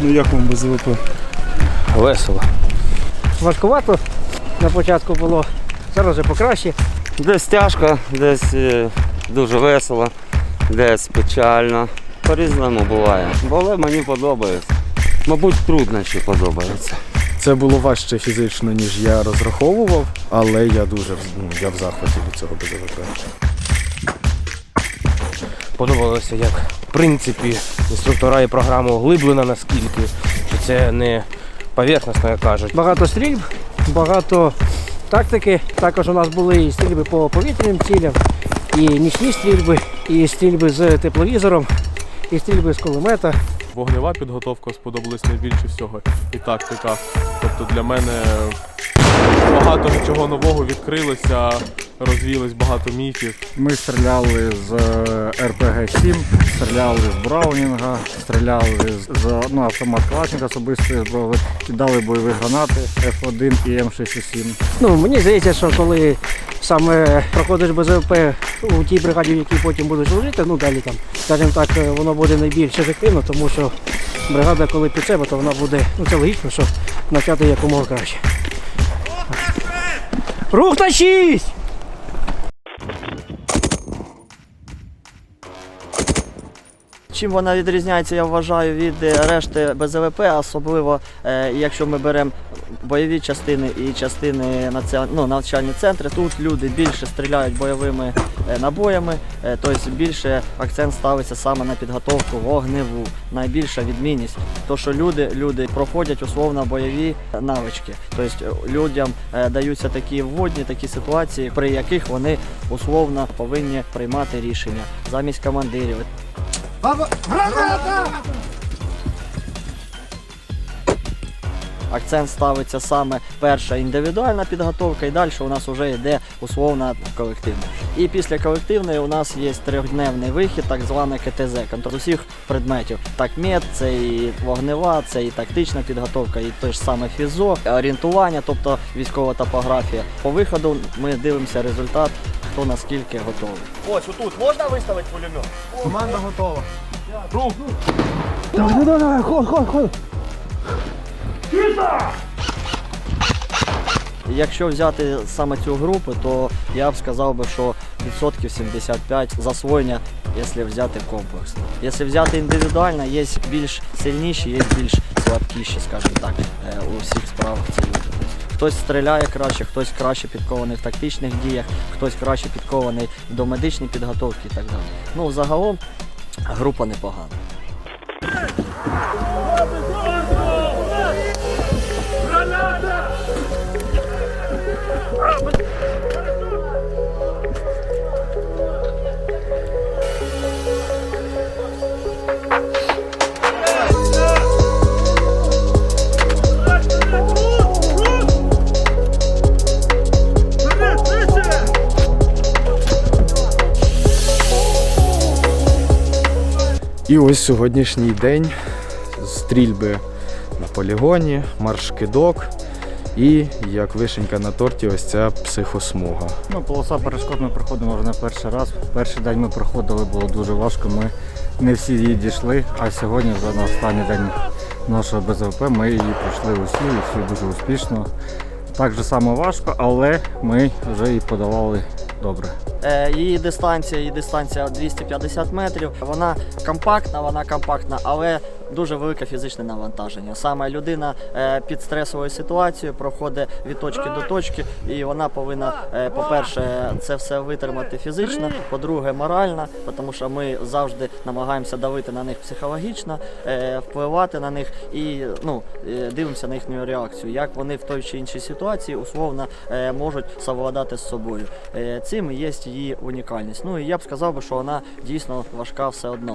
Ну як вам без ВП? Весело. Важкувато на початку було, зараз вже покраще. Десь тяжко, десь е, дуже весело, десь печально. По-різному буває. Бо Але мені подобається. Мабуть, труднощі подобаються. Це було важче фізично, ніж я розраховував, але я дуже в- ну, я в захваті від цього БЗВП. Подобалося, як принципі інструктора і програма углиблена наскільки, що це не поверхностно, як кажуть. Багато стрільб, багато тактики. Також у нас були і стрільби по повітряним цілям, і нічні стрільби, і стрільби з тепловізором, і стрільби з кулемета. Вогнева підготовка сподобалась найбільше всього і тактика. Тобто для мене багато чого нового відкрилося, розвіялось багато міфів. Ми стріляли з РПГ-7, стріляли з Браунінга, стріляли з, ну, автомат Калашника особистої зброї, кидали бойові гранати F1 і М67. Ну, мені здається, що коли саме проходиш БЗВП у тій бригаді, в якій потім будеш служити, ну далі там, скажімо так, е, воно буде найбільш ефективно, тому що бригада, коли під себе, то вона буде, ну це логічно, що навчати якомога краще. Рух на 6! Чим вона відрізняється, я вважаю, від е, решти БЗВП, особливо е, якщо ми беремо бойові частини і частини ну, навчальні центри. Тут люди більше стріляють бойовими е, набоями, тобто більше акцент ставиться саме на підготовку вогневу. Найбільша відмінність, то що люди, люди проходять условно бойові навички. Тобто людям даються такі вводні, такі ситуації, при яких вони условно повинні приймати рішення замість командирів. Акцент ставиться саме перша індивідуальна підготовка, і далі у нас вже йде условна колективна. І після колективної у нас є трьохдневний вихід, так зване КТЗ, контроль усіх предметів. Так, мед, це і вогнева, це і тактична підготовка, і те ж саме фізо, орієнтування, тобто військова топографія. По виходу ми дивимося результат, хто наскільки готовий. Ось отут можна виставити пулемет? Команда готова. Якщо взяти саме цю групу, то я б сказав би, що відсотків 75 засвоєння, якщо взяти комплексно. Якщо взяти індивідуально, є більш сильніші, є більш слабкіші, скажімо так, е, у всіх справах цієї людини. Хтось стріляє краще, хтось краще підкований в тактичних діях, хтось краще підкований до медичної підготовки і так далі. Ну, загалом група непогана. І ось сьогоднішній день стрільби на полігоні, марш-кидок і як вишенька на торті, ось ця психосмуга. Ну, полоса перешкод ми проходимо вже не перший раз. Перший день ми проходили, було дуже важко. Ми не всі її дійшли, а сьогодні вже на останній день нашого БЗВП ми її пройшли усі і всі дуже успішно. Так же само важко, але ми вже її подавали добре. Е, Її дистанція, її дистанція 250 метрів. Вона компактна, вона компактна, але дуже велике фізичне навантаження. Саме людина е, під стресовою ситуацією проходить від точки до точки, і вона повинна, е, по-перше, це все витримати фізично, по-друге, морально, тому що ми завжди намагаємося давити на них психологічно, е, впливати на них і ну, дивимося на їхню реакцію, як вони в той чи іншій ситуації условно можуть совладати з собою. Цим є її унікальність. Ну і я б сказав що вона дійсно важка все одно.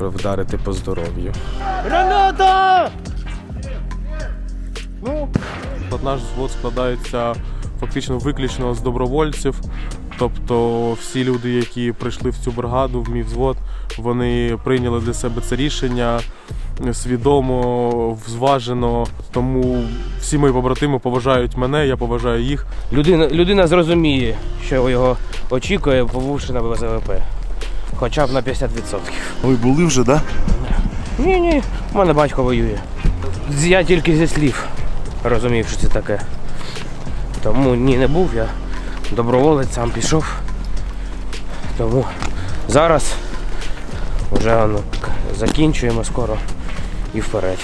вдарити по здоров'ю. От Наш взвод складається фактично виключно з добровольців. Тобто всі люди, які прийшли в цю бригаду, в мій взвод, вони прийняли для себе це рішення свідомо, зважено. Тому всі мої побратими поважають мене, я поважаю їх. Людина, людина зрозуміє, що його очікує, побувши на БЗВП. Хоча б на 50%. Ви були вже, так? Да? Ні, ні, у мене батько воює. Я тільки зі слів розумів, що це таке. Тому ні, не був я. Доброволець сам пішов. Тому зараз вже ну, закінчуємо скоро і вперед.